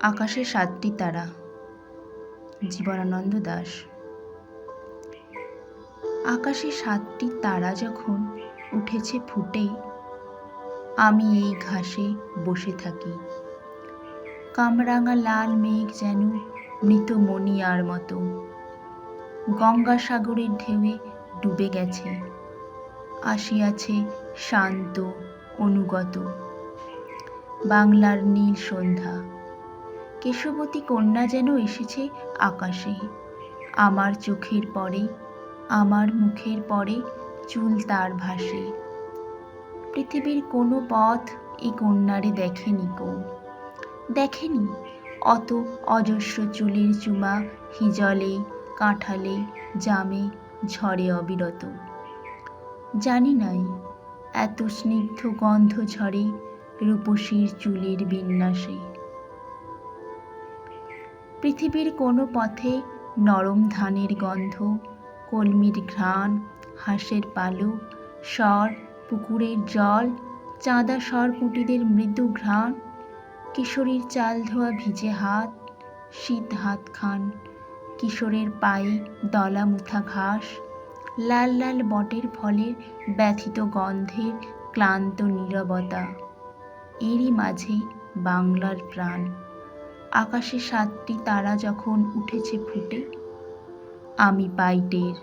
আকাশে সাতটি তারা। জীবনানন্দ দাস। আকাশে সাতটি তারা যখন উঠেছে ফুটে আমি এই ঘাসে বসে থাকি। কামরাঙা লাল মেঘ যেন মৃত মণিয়ার মতো। গঙ্গাসাগরের ঢেউয়ে ডুবে গেছে। আসিয়াছে শান্ত, অনুগত। বাংলার নীল সন্ধ্যা। কেশবতী কন্যা যেন এসেছে আকাশে। আমার চোখের পরে, আমার মুখের পরে চুল তার ভাসে। পৃথিবীর কোনো পথ এই কন্যারে দেখেনি কো। দেখেনি? অত অজস্র চুলের চুমা হিজলে, কাঁঠালে, জামে ঝরে অবিরত। জানি নাই, এত স্নিগ্ধ গন্ধ ঝরে রূপসীর চুলের বিন্যাসে। পৃথিবীর কোনো পথে নরম ধানের গন্ধ, কলমির ঘ্রাণ, হাঁসের পালু স্বর পুকুরের জল, চাঁদা সরপুঁটিদের মৃদু ঘ্রাণ, কিশোরীর চাল ধোয়া ভিজে হাত, শীত হাত খান, কিশোরের পায়ে দলা মুথা ঘাস, লাল লাল বটের ফলের ব্যথিত গন্ধের ক্লান্ত নীরবতা, এরই মাঝে বাংলার প্রাণ। আকাশে সাতটি তারা যখন উঠেছে ফুটে আমি পাইটের